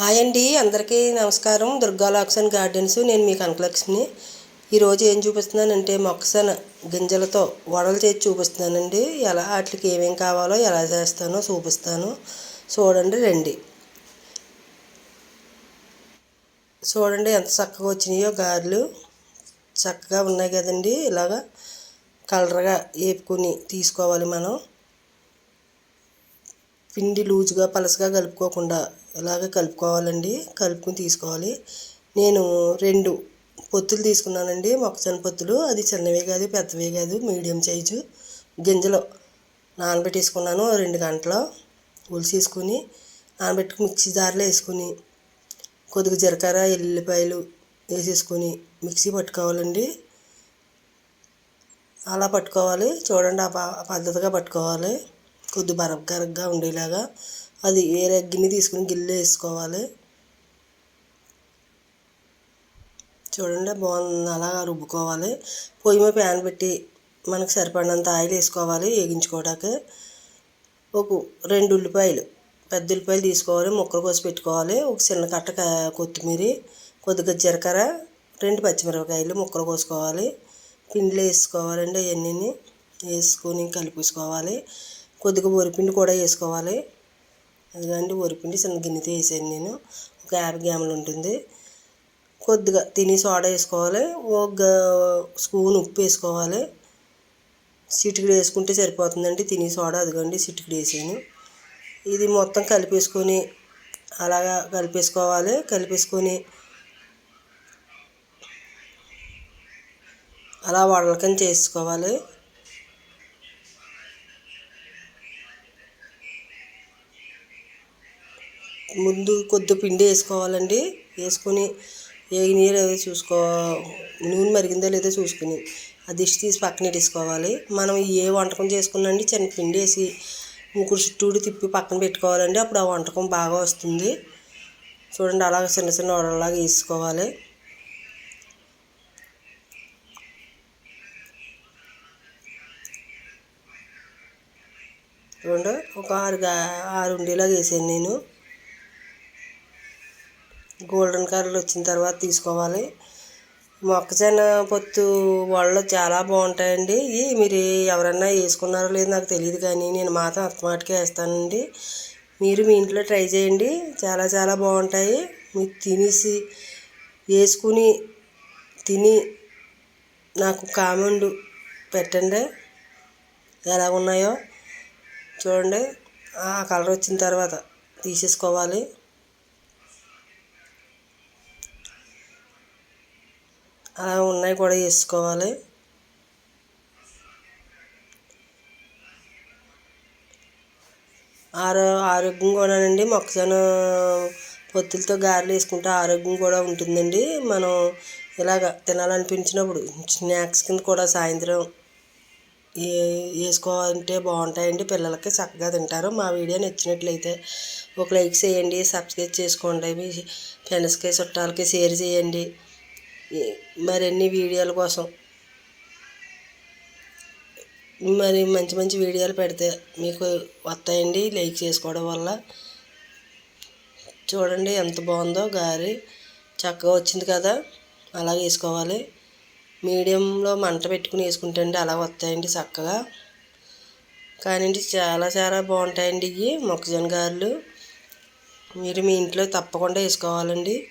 Hi అండి అందరికీ నమస్కారం. దుర్గా లాక్సన్ గార్డెన్స్. నేను మీ కనకలక్ష్మిని ఈరోజు ఏం చూపిస్తున్నానంటే మొక్కసన గింజలతో వడలు చేసి చూపిస్తున్నానండి. ఎలా వాటికి ఏమేం కావాలో ఎలా చేస్తానో చూపిస్తాను. చూడండి రండి. చూడండి ఎంత చక్కగా వచ్చినాయో గారెలు. చక్కగా ఉన్నాయి కదండి. ఇలాగా కలర్గా వేపుకొని తీసుకోవాలి మనం. పిండి లూజుగా పలసగా కలుపుకోకుండా ఇలాగ కలుపుకోవాలండి? కలుపుకుని తీసుకోవాలి. నేను రెండు పొత్తులు తీసుకున్నానండి మొక్కజొన్న పొత్తులు. అది చిన్నవే కాదు పెద్దవే కాదు మీడియం సైజు. గింజలు నానబెట్టేసుకున్నాను రెండు గంటలు. ఉలిసేసుకుని నానబెట్టుకు మిక్సీ జార్లో వేసుకుని కొద్దిగా జీలకర్ర ఎల్లిపాయలు వేసేసుకొని మిక్సీ పట్టుకోవాలండి. అలా పట్టుకోవాలి. చూడండి ఆ పద్ధతిగా పట్టుకోవాలి. కొద్ది బరకగా ఉండేలాగా అది వేరే గిన్నె తీసుకుని గిన్నె వేసుకోవాలి. చూడండి బాగుంది. అలాగా రుబ్బుకోవాలి. పొయ్యి మీద ప్యాన్ పెట్టి మనకు సరిపడినంత ఆయిల్ వేసుకోవాలి వేగించుకోవడానికి ఒక రెండు ఉల్లిపాయలు పెద్ద ఉల్లిపాయలు తీసుకోవాలి. ముక్కలు కోసి పెట్టుకోవాలి. ఒక చిన్న కట్ట కొత్తిమీర కొద్దిగా జీలకర్ర రెండు పచ్చిమిరపకాయలు ముక్కలు కోసుకోవాలి. పిండిలో వేసుకోవాలండి అవన్నీ వేసుకొని కలిపేసుకోవాలి. కొద్దిగా వరిపిండి కూడా వేసుకోవాలి. అదిగండి వరిపిండి చిన్న గిన్నెతో వేసాను నేను. ఒక యాభై గ్రాములు ఉంటుంది. కొద్దిగా తిని సోడా వేసుకోవాలి. ఒక స్పూన్ ఉప్పు వేసుకోవాలి. చిటికడు వేసుకుంటే సరిపోతుందండి తిని సోడా. అదిగోండి చిటికడు వేసాను. ఇది మొత్తం కలిపేసుకొని అలాగా కలిపేసుకోవాలి. కలిపేసుకొని అలా వడలకని చేసుకోవాలి. ముందు కొద్ది పిండి వేసుకోవాలండి. వేసుకొని ఏ నీరు చూసుకో నూనె మరిగిందో లేదో చూసుకుని ఆ దిష్టి తీసి పక్కన పెట్టేసుకోవాలి. మనం ఏ వంటకం చేసుకున్నాండి చిన్న పిండి వేసి ముగ్గురు చుట్టూడు తిప్పి పక్కన పెట్టుకోవాలండి. అప్పుడు ఆ వంటకం బాగా వస్తుంది. చూడండి అలాగ చిన్న చిన్న వడలాగా వేసుకోవాలి. చూడండి ఒక ఆరు ఆరు ఉండేలాగా వేసాను నేను. గోల్డెన్ కలర్ వచ్చిన తర్వాత తీసుకోవాలి. మొక్కజొన్న పొత్తు వాళ్ళు చాలా బాగుంటాయండి. ఇవి మీరు ఎవరన్నా వేసుకున్నారో లేదో నాకు తెలియదు కానీ నేను మాత్రం అత్తమాటికే వేస్తానండి. మీరు మీ ఇంట్లో ట్రై చేయండి. చాలా చాలా బాగుంటాయి. మీరు తినేసి వేసుకుని తిని నాకు కామెంట్ పెట్టండి. ఎలా ఉన్నాయో చూడండి. ఆ కలర్ వచ్చిన తర్వాత తీసేసుకోవాలి. అలా ఉన్నాయి కూడా వేసుకోవాలి. ఆరో ఆరోగ్యం కూడానండి మొక్కజొన్న పొత్తులతో గారెలు వేసుకుంటే ఆరోగ్యం కూడా ఉంటుందండి. మనం ఇలాగ తినాలనిపించినప్పుడు స్నాక్స్ కింద కూడా సాయంత్రం వేసుకోవాలంటే బాగుంటాయండి. పిల్లలకి చక్కగా తింటారు. మా వీడియో నచ్చినట్లయితే ఒక లైక్ చేయండి సబ్స్క్రైబ్ చేసుకోండి మీ ఫ్రెండ్స్కి చుట్టాలకి షేర్ చేయండి. మరిన్ని వీడియోల కోసం. మరి మంచి మంచి వీడియోలు పెడితే మీకు వస్తాయండి. లైక్ చేసుకోవడం వల్ల చూడండి ఎంత బాగుందో గారి. చక్కగా వచ్చింది కదా. అలా వేసుకోవాలి. మీడియంలో మంట పెట్టుకుని వేసుకుంటే అండి అలా వస్తాయండి చక్కగా. కానీ చాలా చాలా బాగుంటాయండి ఇవి మొక్కజొన్న గారెలు. మీరు మీ ఇంట్లో తప్పకుండా వేసుకోవాలండి.